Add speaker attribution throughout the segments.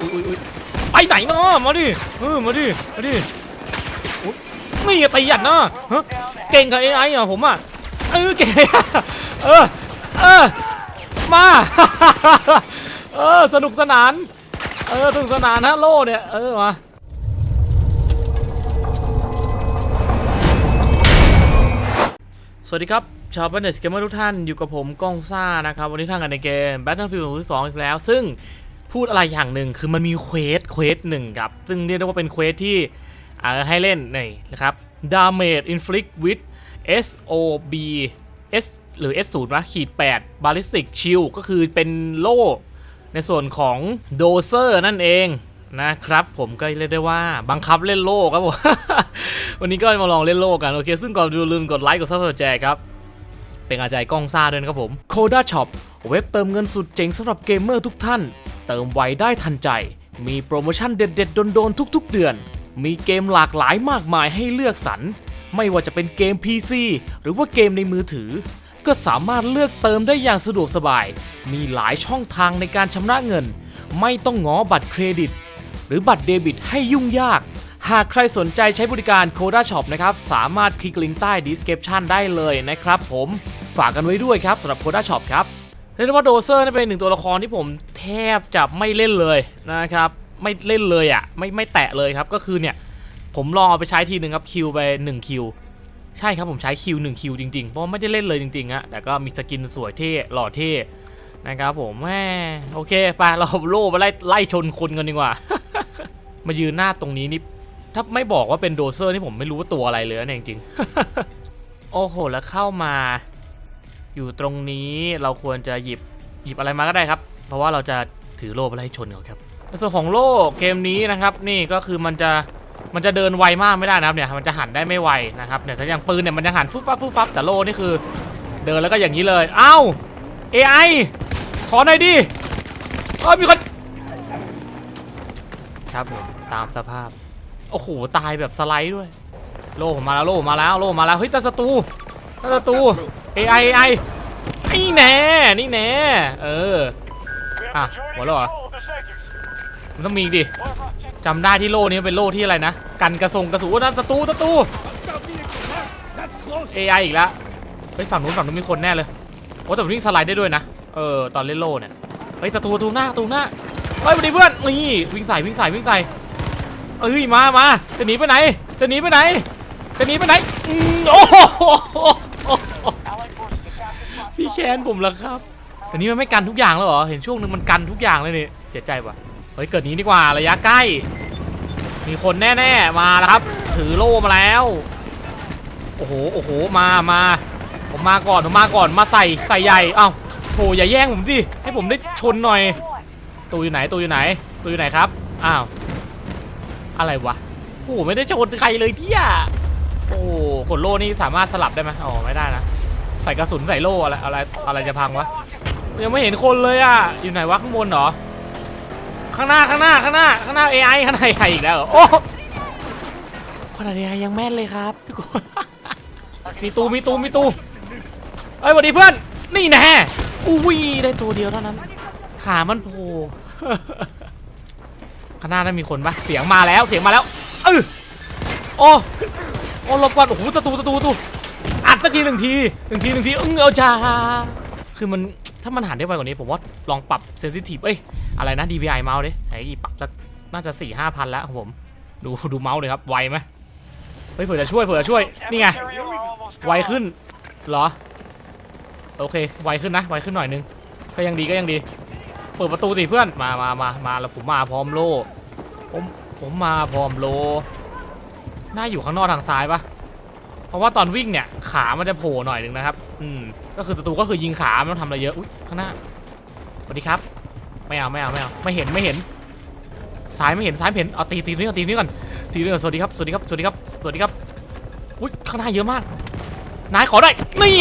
Speaker 1: อุ๊ยอุ๊ยอุ๊ยไปไหนเนาะมาดิเออมาดิมาดินี่ตีหยัดเนาะฮเก่งกับไอ้ไอ้อะผมอะเออเก่งเออเออมาเออสนุกสนานเออสนุกสนานฮะโล่เนี่ยเออมาสวัสดีครับชาวบ้านเน็ตเกมเมอร์ทุกท่านอยู่กับผมก้องซ่านะครับวันนี้ทางกันในเกม Battlefield 2อีกแล้ว ซึ่ง พูดอะไรอย่างหนึ่งคือมันมีเควสเควสหนึ่งครับ ซึ่งเรียกได้ว่าเป็นเควสที่ให้เล่นนี่นะครับ Damage Inflict with SOB S หรือ S0 วะขีด8 Ballistic Shield ก็คือเป็นโล่ในส่วนของโดเซอร์นั่นเองนะครับผมก็เรียกได้ว่าบังคับเล่นโลกครับผม วันนี้ก็มาลองเล่นโลกกัน โอเค ซึ่งก่อนดูลืมกดไลค์กดซับสไครต์ครับ เป็นกำลังใจกล้องซ่าด้วยนะครับผม Coda Shop เว็บเติมเงินสุดเจ๋งสำหรับเกมเมอร์ทุกท่าน เติมไวได้ทันใจ มีโปรโมชั่นเด็ดๆ โดนๆ ทุกๆ เดือน มีเกมหลากหลายมากมายให้เลือกสรรไม่ว่าจะเป็นเกม PC หรือว่าเกมในมือถือ ก็สามารถเลือกเติมได้อย่างสะดวกสบาย มีหลายช่องทางในการชำระเงิน ไม่ต้องง้อบัตรเครดิต หรือบัตรเดบิตให้ยุ่งยากหากใครสนใจใช้บริการ Coda Shop นะครับ สามารถคลิกลิงก์ใต้ description ได้เลยนะครับผม ฝากกันไว้ด้วยครับสำหรับ Coda Shop ครับเรียกว่าโดเซอร์นี่เป็นหนึ่งตัวละครที่ผมแทบจะไม่เล่นเลยนะครับ ไม่เล่นเลยอะ่ะไม่ไม่แตะเลยครับก็คือเนี่ยผมลองเอาไปใช้ทีหนึ่งครับคิวไป1คิวใช่ครับผมใช้คิว1คิวจริงๆ เพราะไม่ได้เล่นเลยจริงๆอะแต่ก็มีสกินสวยเท่หล่อเท่นะครับผมแหมโอเคไปเราโล่ไปไล่ไล่ชนคนกันดีกว่า มายืนหน้าตรงนี้นี่ถ้าไม่บอกว่าเป็นโดเซอร์นี่ผมไม่รู้ว่าตัวอะไรเลยนะจริงๆ โอ้โหแล้วเข้ามา อยู่ตรงนี้เราควรจะหยิบหยิบอะไรมาก็ได้ครับ เพราะว่าเราจะถือโล่ไปไล่ชนเขาครับในส่วนของโล่เกมนี้นะครับนี่ก็คือมันจะมันจะเดินไวมากไม่ได้นะครับเนี่ยมันจะหันได้ไม่ไวนะครับเนี่ยถ้าอย่างปืนเนี่ยมันจะหันฟุบฟับฟุบฟับแต่โล่นี่คือ เดินแล้วก็อย่างนี้เลยเอ้า AI ขอหน่อยดิเออมีคนครับผมตามสภาพโอ้โหตายแบบสไลด์ด้วย โล่ผมมาแล้วโล่มาแล้วโล่มมาแล้วเฮ้ยตาศัตรูตาศัตรู AI AI นี่แน่นี่แน่เอออะหมดแล้วเหรอมันต้องมีอีกดิจำได้ที่โล่นี้เป็นโล่ที่อะไรนะ กันกระสงกระสุนนั่นศัตรูศัตรู AI อีกแล้วเฮ้ยฝั่งนู้นฝั่งนู้นมีคนแน่เลยโอ้แต่วิ่งสไลด์ได้ด้วยนะเออตอนเล่นโล่เนี่ยเฮ้ยประตูประตูหน้าประตูหน้าเฮ้ยสวัสดีเพื่อนนี่วิ่งใส่วิ่งใส่วิ่งใส่เอ้ยมามาจะหนีไปไหน จะหนีไปไหน จะหนีไปไหนอืมโอ้โห พี่แคนผมละครับแต่นี้มันไม่กันทุกอย่างแล้วเหรอ เห็นช่วงนึงมันกันทุกอย่างเลยนี่ เสียใจว่ะ เฮ้ย เกิดนี้ดีกว่าระยะใกล้ มีคนแน่ๆ มาแล้วครับ ถือโล่มาแล้ว โอ้โห โอ้โห มามา ผมมาก่อน ผมมาก่อน มาใส่ ใส่ใหญ่ เอ้าโหอย่าแย่งผมสิ ให้ผมได้ชนหน่อย ตัวอยู่ไหน ตัวอยู่ไหน ตัวอยู่ไหนครับ อ้าว อะไรวะ โอ้โห ไม่ได้ชนใครเลยเที่ยโอ้โหกดโล่นี่สามารถสลับได้ไหมอ๋อ ไม่ได้นะ ใส่กระสุนใส่โล่อะไรอะไรอะไรจะพังวะยังไม่เห็นคนเลยอะอยู่ไหนวะข้างบนเหรอข้างหน้าข้างหน้าข้างหน้าข้างหน้า AI ข้างหน้า AI อีกแล้วโอ้ขนาด AI ยังแม่นเลยครับทุกคนมีตูมีตูมีตูเอ้ยสวัสดีเพื่อนนี่แน่อุ้ยได้ตัวเดียวเท่านั้น ขามันโผล่ข้างหน้านั้นมีคนปะเสียงมาแล้วเสียงมาแล้วเออโอ้โอ้หลบก่อนโอ้โหตะตูตะตูตะตู อัดสักทีหนึ่งทีหนึ่งทีหนึ่งทีอึ้งเอาจ้าคือมันถ้ามันหันได้ไวกว่านี้ผมว่าลองปรับเซนซิทีฟเอ้ยอะไรนะ DPI เมาส์ดิไอ้ปรับสักน่าจะสี่ห้าพันแล้วผมดูดูเมาส์เลยครับไวไหมเฮ้ยเผื่อจะช่วยเผื่อจะช่วย นี่ไง ไวขึ้นเหรอ โอเค ไวขึ้นนะ ไวขึ้นหน่อยนึง ก็ยังดีก็ยังดี เปิดประตูสิเพื่อน มามามามาแล้วผมมาพร้อมโลผมผมมาพร้อมโล น่าอยู่ข้างนอกทางซ้ายปะ เพราะว่าตอนวิ่งเนี่ยขามันจะโผล่หน่อยหนึ่งนะครับ อืม ก็คือศัตรูก็คือยิงขาไม่ต้องทำอะไรเยอะอุ้ยข้างหน้าสวัสดีครับ ไม่เอาไม่เอาไม่เอาไม่เห็นไม่เห็นซ้ายไม่เห็นซ้ายเห็นเอาตีตีนี้ก่อนตีนี้ก่อนตีนี้ก่อนสวัสดีครับสวัสดีครับสวัสดีครับสวัสดีครับอุ้ยข้างหน้าเยอะมากนายขอได้นี่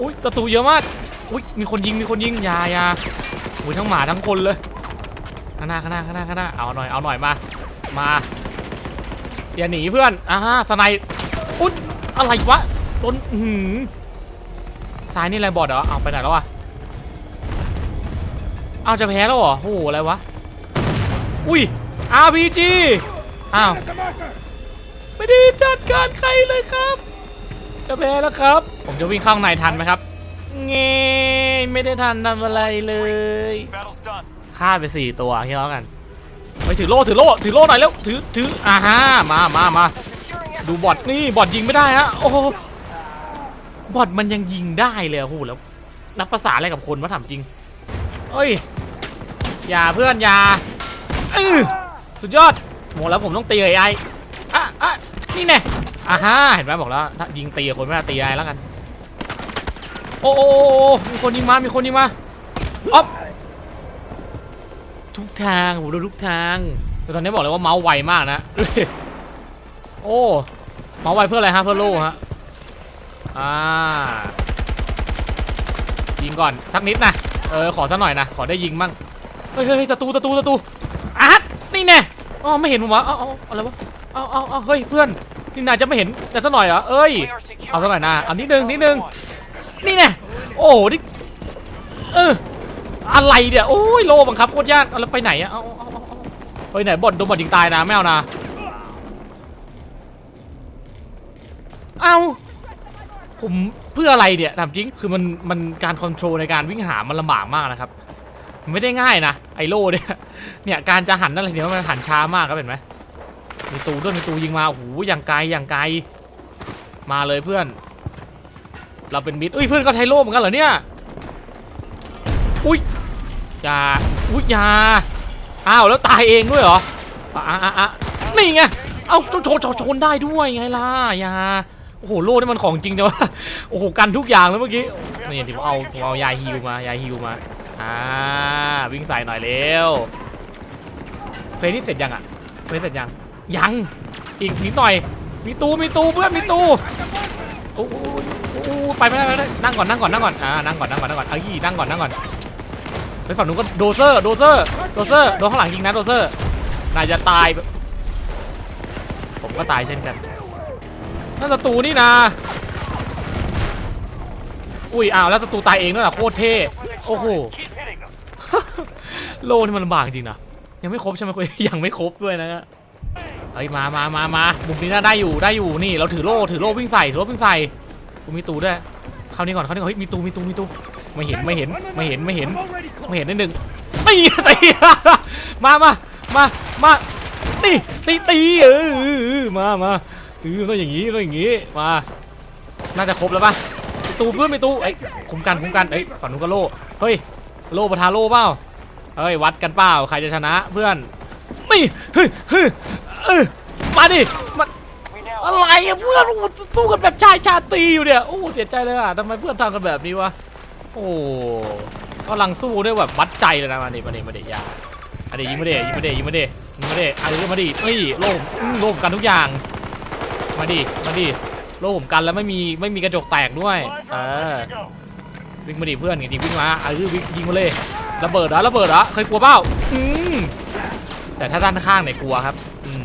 Speaker 1: อุ้ยประตูเยอะมากอุ้ยมีคนยิงมีคนยิงยายาอุ้ยทั้งหมาทั้งคนเลยข้างหน้าข้างหน้าข้างหน้าข้างหน้าเอาหน่อยเอาหน่อยมามา อย่าหนีเพื่อนอ่าสไนอุ้ยอะไรวะโดนหือซ้ายนี่อะไรบอดเหรอเอาไปไหนแล้วอะเอาจะแพ้แล้วเหรอโอ้โหอะไรวะ อุ้ย RPG อ้าว ไม่ได้จัดการใครเลยครับ จะแพ้แล้วครับ ผมจะวิ่งเข้าข้างในทันไหมครับ เงยไม่ได้ทันทำอะไรเลยฆ่าไปสี่ตัวที่แล้วกัน ไปถือโล่ถือโล่ถือโล่หน่อยแล้วถือถืออ่าฮะมามามาดูบอทนี่บอทยิงไม่ได้ฮะโอ้บอทมันยังยิงได้เลยอะโอ้โหแล้วนับภาษาอะไรกับคนวะถามจริงเอ้ยอย่าเพื่อนอย่าอื้อสุดยอดหมดแล้วผมต้องตีไอ้ไอ้อะอะนี่แน่อ่าฮะเห็นไหมบอกแล้วถ้ายิงตีกับคนไม่ได้ตีไอ้แล้วกันโอ้โอ้โอ้โอ้มีคนยิงมามีคนยิงมาอ๊อฟ ทุกทางผมดูทุกทางแต่ตอนนี้บอกเลยว่าเมาส์ไวมากนะ โอ้เมาส์ไวเพื่ออะไรฮะเพื่อโล่ฮะอ่ายิงก่อนสักนิดนะเออขอสักหน่อยนะขอได้ยิงมั่งเฮ้ยเฮ้ยเฮ้ยศัตรูศัตรูศัตรูอาร์ตนี่แน่อ๋อไม่เห็นผมวะเอาเอาอะไรวะเอาเอาเอาเฮ้ยเพื่อนนี่นายจะไม่เห็นแต่สักหน่อยเหรอเอ้ยเอาสักหน่อยนะเอานิดนึงนิดนึงนี่แน่โอ้โหนี่เออ อะไรเนี่ยโอ้ยโลบังคับโคตรยากเอาแล้วไปไหนอะเอาเอาเอาเอาเฮ้ยไหนบอดโดนบอดยิงตายนะไม่เอานะเอาผมเพื่ออะไรเนี่ยถามจริงคือมันมันการคอนโทรลในการวิ่งหามันลำบากมากนะครับมันไม่ได้ง่ายนะไอโลเนี่ยเนี่ยการจะหันอะไรเนี่ยมันหันช้ามากครับเห็นไหมมีตูด้วยมีตูยิงมาโอ้โหอย่างไกลอย่างไกลมาเลยเพื่อน เราเป็นมิดเอ้ยเพื่อนก็ไทโร่เหมือนกันเหรอเนี่ย อุ้ยอย่าอุ้ยอย่าอ้าวแล้วตายเองด้วยเหรออะอะอะนี่ไงเอ้าโชนโชนชนได้ด้วยไงล่ะอย่าโอ้โหโล่นี่มันของจริงจังวะโอ้โหกันทุกอย่างเลยเมื่อกี้นี่ที่ผมเอาผมเอายาฮิวมายาฮิวมาอ่าวิ่งใส่หน่อยเร็วเฟรนี่เสร็จยังอะเฟรนเสร็จยังยังอีกนิดหน่อย มีตูมีตูเพื่อนมีตูโอ้โหโอ้โหไปไม่ได้ไปไม่ได้นั่งก่อนนั่งก่อนนั่งก่อนอ่านั่งก่อนนั่งก่อนนั่งก่อนเอ้ยนั่งก่อนนั่งก่อน ไปฝั่งนู้นก็โดเซอร์ โดเซอร์ โดเซอร์ โดนข้างหลังยิงนะโดเซอร์นายจะตาย ผมก็ตายเช่นกันนั่นศัตรูนี่นะ อุ้ยอ้าวแล้วศัตรูตายเองด้วยนะโคตรเท่ โอ้โห โลนี่มันลำบากจริงนะ ยังไม่ครบใช่ไหมคุยยังไม่ครบด้วยนะเฮ้ยมามามามามุมนี้น่าได้อยู่ได้อยู่นี่ เราถือโล่ถือโล่วิ่งใส่ถือโล่วิ่งใส่กูมีตูด้วยเข้านี่ก่อนเข้านี่ก่อนเฮ้ยมีตูมีตูมีตู ไม่เห็นไม่เห็นไม่เห็นไม่เห็นไม่เห็นนิดนึงตีตีมามามามาตีตีตีเออเออเออมามาเออต้องอย่างงี้ต้องอย่างงี้มา น่าจะครบแล้วป่ะมีตูเพื่อนมีตูไอ้ยคุมกันคุมกันเอ้ยฝั่งนู้นก็โล่เฮ้ยโล่ประทาโล่เปล่าเฮ้ยวัดกันเปล่าใครจะชนะเพื่อนนี่เฮ้ยเฮ้ยเออมาดิมา
Speaker 2: We now
Speaker 1: อะไรอะเพื่อนโอ้โหสู้กันแบบชายชาตรีอยู่เนี่ยโอ้โหเสียใจเลยอะทำไมเพื่อนทำกันแบบนี้วะ โอ้กำลังสู้ด้วยแบบวัดใจเลยนะมาดิมาดิมาดิยาอันนี้ยิงมาดิยิงมาดิยิงมาดิยิงมาดิอันนี้มาดิเฮ้ยโล่ผมอืมโล่ผมกันทุกอย่าง มาดิมาดิโล่ผมกันแล้วไม่มีไม่มีกระจกแตกด้วยเออวิ่งมาดิเพื่อนจริงวิ่งมาเออวิ่งยิงมาเลยระเบิดเหรอระเบิดเหรอเคยกลัวเปล่าอืมแต่ถ้าด้านข้างเนี่ยกลัวครับ อืม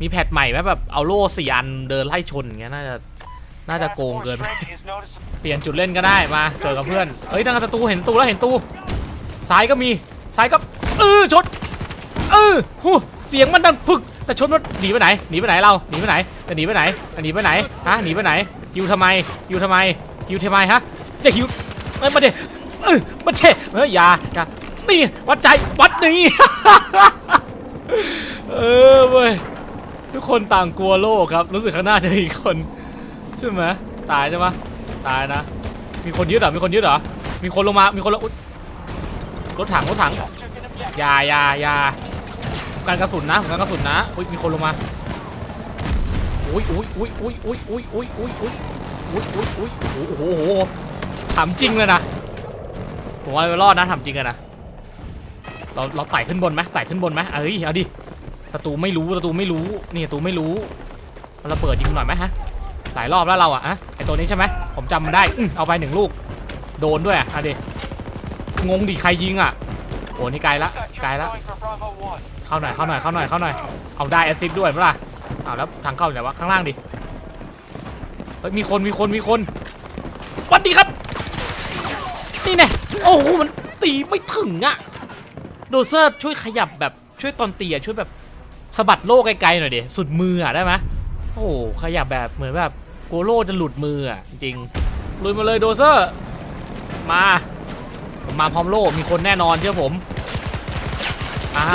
Speaker 1: มีแพทใหม่ไหมแบบเอาโล่สี่อันเดินไล่ชนอย่างเงี้ยน่าจะ น่าจะ
Speaker 2: Task
Speaker 1: โกง
Speaker 2: force
Speaker 1: เกินไป
Speaker 2: strength is noticeable.
Speaker 1: เปลี่ยนจุดเล่นก็ได้มาเจอกับเพื่อนเฮ้ยนั่งกับตูเห็นตูแล้วเห็นตูซ้ายก็มีซ้ายก็เออชนเออหูเสียงมันดังพึกแต่ชนมันหนีไปไหนหนีไปไหนเราหนีไปไหนจะหนีไปไหนจะหนีไปไหนฮะหนีไปไหนฮิวทำไมฮิวทำไมฮิวทำไมฮะจะฮิวเอ้ยมาเดเออมาเชเฮ้ยอย่าอย่านี่วัดใจวัดนี่เออเว้ยทุกคนต่างกลัวโลกครับรู้สึกข้างหน้าจะมีอีกคน ใช่ไหมตายใช่ไหมตายนะ มีคนยึดเหรอ มีคนยึดเหรอ มีคนลงมา มีคนลงอุ๊ยรถถังรถถังอยาอยาอยาการกระสุนนะการกระสุนนะอุ้ยมีคนลงมาอุ้ยอุ้ยอุ้ยอุ้ยอุ้ยอุ้ยอุ้ยอุ้ยอุ้ยอุ้ยอุ้ยอุ้ยโอ้โหโอ้โหถามจริงเลยนะผมว่าเรารอดนะถามจริงเลยนะเราเราไต่ขึ้นบนไหมไต่ขึ้นบนไหมเอ้ยเอาดิศัตรูไม่รู้ศัตรูไม่รู้นี่ศัตรูไม่รู้เราเบิดยิงหน่อยไหมฮะ หลายรอบแล้วเราอะอะไอตัวนี้ใช่ไหมผมจำมันได้อื้อเอาไปหนึ่งลูก โดนด้วยอะอดิงงดิใครยิงอะโอ้นี่ไกลละไกลละ เข้าหน่อยเข้าหน่อยเข้าหน่อยเข้าหน่อยเอาได้แอสซิดด้วยเปะล่าเอาแล้วทางเข้าอยู่ไหนวะข้างล่างดิเฮ้ยมีคนมีคนมีคนสวัสดีครับ นี่แน่โอ้โหมันตีไม่ถึงอะโดเซอร์ช่วยขยับแบบช่วยตอนตีอะช่วยแบบสะบัดโล่ไกลๆหน่อยดิสุดมืออะได้ไหม โอ้โหขยับแบบเหมือนแบบกัวโล่จะหลุดมืออะจริงลุยมาเลยโดเซอร์ มาผมมาพร้อมโล่มีคนแน่นอนเชื่อผมอ่า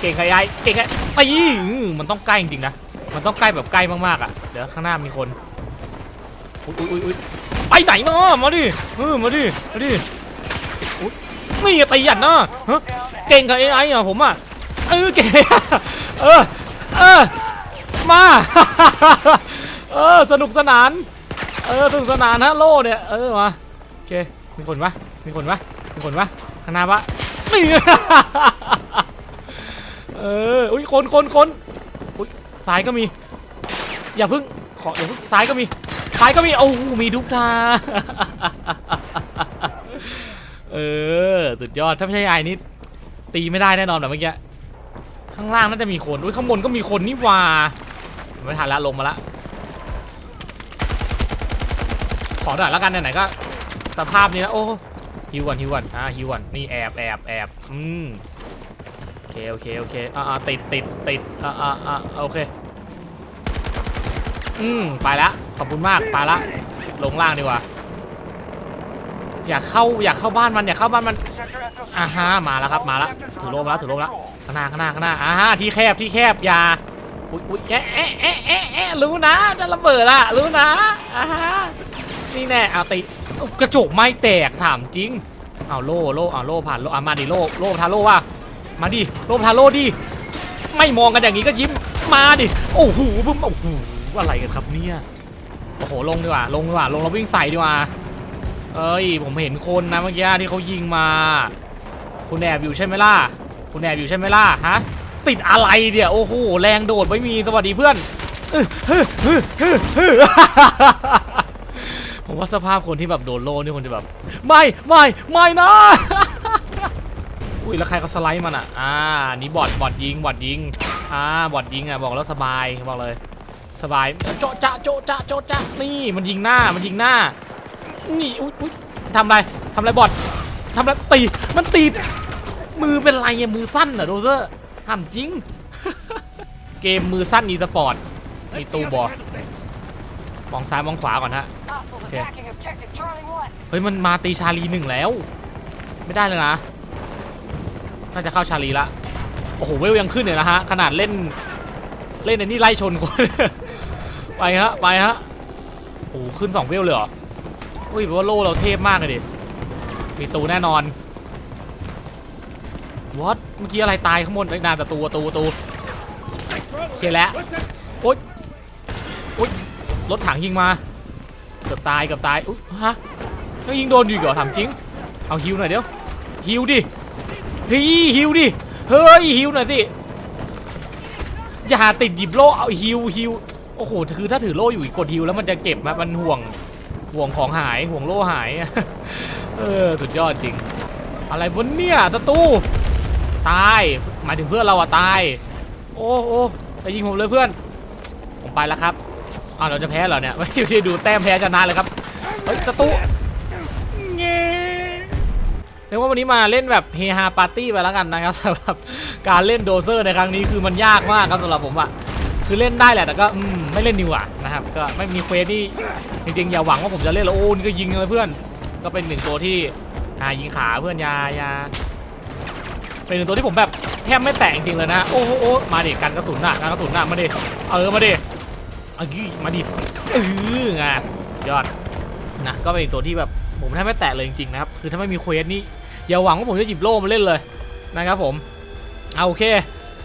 Speaker 1: เก่งขยายเก่งขยายตีอื้มันต้องใกล้จริงๆนะมันต้องใกล้แบบใกล้มากๆอะเดี๋ยวข้างหน้ามีคนอุ้ยอุ้ยอุ้ยไปไหนมามาดิเออมาดิมาดินี่ตีหยัดนะฮะเก่งกับ AI อะผมอะเออเก่งเออเออมา สนุกสนาน เออสนุกสนานฮะโล่เนี่ย เออมาโอเค มีคนปะมีคนปะมีคนปะข้างหน้าปะนี่เอออุ้ยคนคนคนอุ้ยซ้ายก็มี อย่าเพิ่งขออย่าเพิ่งซ้ายก็มีซ้ายก็มีโอ้มีทุกทางเออสุดยอดถ้าไม่ใช่ไอ้นี่ตีไม่ได้แน่นอนแบบเมื่อกี้ข้างล่างน่าจะมีคนอุ้ยข้างบนก็มีคนนี่ว่าไม่ทันละลงมาละ ขอหน่อยแล้วกันไหนๆก็ สภาพนี้แล้วโอ้ฮิวก่อนฮิวก่อนอ่าฮิวก่อนนี่แอบแอบแอบอืมโอเคโอเคโอเคอ่าอติดติดติดอ่าอ่าอ่าโอเคอืมไปละขอบคุณมากไปละลงล่างดีกว่าอยากเข้าอยากเข้าบ้านมันอยากเข้าบ้านมันอ่าฮะมาแล้วครับมาแล้วถือโลมแล้วถือโลมแล้วข้างหน้าข้างหน้าข้างหน้าอ่าฮะที่แคบที่แคบอย่าอุ้ยอุ้ยแอะแอะแอะแอะแอะรู้นะจะระเบิดละรู้นะอ่าฮะ นี่แน่เอาตีกระจกไม่แตกถามจริงเอาโล่โล่เอาโล่ผ่านโล่อะมาดิโล่โล่ทาโล่ว่ะมาดิโล่ทาโล่ดิไม่มองกันอย่างนี้ก็ยิ้มมาดิโอ้โหบึ้มโอ้โหอะไรกันครับเนี่ยโอ้โหลงดีกว่าลงดีกว่าลงแล้ววิ่งใส่ดีกว่าเอ้ยผมเห็นคนนะเมื่อกี้ที่เขายิงมา คุณแอบอยู่ใช่ไหมล่ะคุณแอบอยู่ใช่ไหมล่ะฮะติดอะไรเดี๋ยวโอ้โหแรงโดดไม่มีสวัสดีเพื่อน ผมว่าสภาพคนที่แบบโดนโล่นี่คนจะแบบ ไม่ไม่ไม่นะ อุ้ยแล้วใครเขาสไลด์มันอะ อ่านี่บอดบอดยิงบอดยิง อ่าบอดยิงอะบอกแล้วสบายบอกเลย สบายโจะจะโจะจะโจะจะนี่มันยิงหน้ามันยิงหน้า นี่อุ๊ยอุ๊ยทำอะไรทำอะไรบอดทำอะไรตีมันตีมือเป็นไรอะมือสั้นเหรอโดเซอร์ทำจริง เกมมือสั้นอีสปอร์ตมีตูบอ มองซ้ายมองขวาก่อนฮะ
Speaker 3: Hostiles
Speaker 1: Okay.
Speaker 3: attacking objective Charlie 1.
Speaker 1: เฮ้ยมันมาตีชาลีหนึ่งแล้ว ไม่ได้เลยนะ น่าจะเข้าชาลีละโอ้โหเวลยังขึ้นเลยนะฮะ ขนาดเล่นเล่นในนี่ไล่ชนคน ไปฮะ ไปฮะโอ้โหขึ้นสองเวลเลยเหรออุ้ยแปลว่าโล่เราเทพมากเลยดิมีตูแน่นอนวอตเมื่อกี้อะไรตายข้างบนไอ้ยนานแต่ตูตูตูเคลียร์แล้วโอ๊ยโอ๊ย รถถังยิงมาเกือบตายเกือบตายอุ๊ยฮะยังยิงโดนอยู่เหรอถามจริง เอาฮิวหน่อยเดี๋ยวฮิวดิเฮ้ยฮิวดิเฮ้ยฮิวหน่อยสิอย่าติดหยิบโล่เอาฮิวฮิวโอ้โหคือถ้าถือโล่อยู่อีกกดฮิวแล้วมันจะเก็บมามันห่วงห่วงของหายห่วงโล่หายเออสุดยอดจริง อะไรบนเนี่ยศัตรูตายหมายถึงเพื่อนเราอะตาย โอ้โอ้ไปยิงผมเลยเพื่อน ผมไปแล้วครับ อ้าวเราจะแพ้เหรอเนี่ยไม่ได้ดูแต้มแพ้ชนะเลยครับเฮ้ยศัตรูเงี้เรียกว่าวันนี้มาเล่นแบบเฮฮาปาร์ตี้ไปแล้วกันนะครับสำหรับการเล่นโดเซอร์ในครั้งนี้คือมันยากมากครับสำหรับผมอะคือเล่นได้แหละแต่ก็ไม่เล่นดีกว่านะครับก็ไม่มีเควสที่จริงๆอย่าหวังว่าผมจะเล่นแล้วโอ้นก็ยิงเลยเพื่อน ก็เป็นหนึ่งตัวที่อ่ายิงขาเพื่อนยายาเป็นหนึ่งตัวที่ผมแบบแทบไม่แตะจริงๆเลยนะโอ้โหมาดิกันกระสุนหนักกันกระสุนหนักมาดิเออมาดิ เอ้ยมาดิเออไงยอดนะก็เป็นตัวที่แบบผมแทบไม่แตะเลยจริงๆนะครับคือถ้าไม่มีเควสนี่อย่าหวังว่าผมจะหยิบโล่มาเล่นเลยนะครับผมเอาโอเค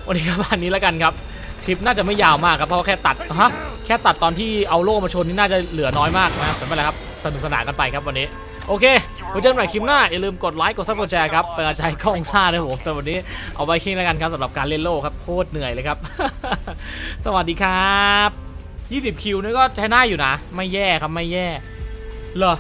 Speaker 1: วันนี้ก็ประมาณนี้แล้วกันครับ คลิปน่าจะไม่ยาวมากครับเพราะแค่ตัดฮะแค่ตัดตอนที่เอาโล่มาชนนี่น่าจะเหลือน้อยมากนะครับไม่เป็นไรครับสนุกสนานกันไปครับวันนี้โอเคไว้เจอกันใหม่คลิปหน้า อย่าลืมกดไลค์ กดซับกดแชร์ครับเป็นกำลังใจให้กล้องซ่าด้วยผมแต่วันนี้เอาไว้คิดแล้วกันครับสำหรับการเล่นโล่ครับ โคตรเหนื่อยเลยครับ สวัสดีครับ 20 คิวนี่ก็ใช้ได้อยู่นะ ไม่แย่ครับไม่แย่ เหรอ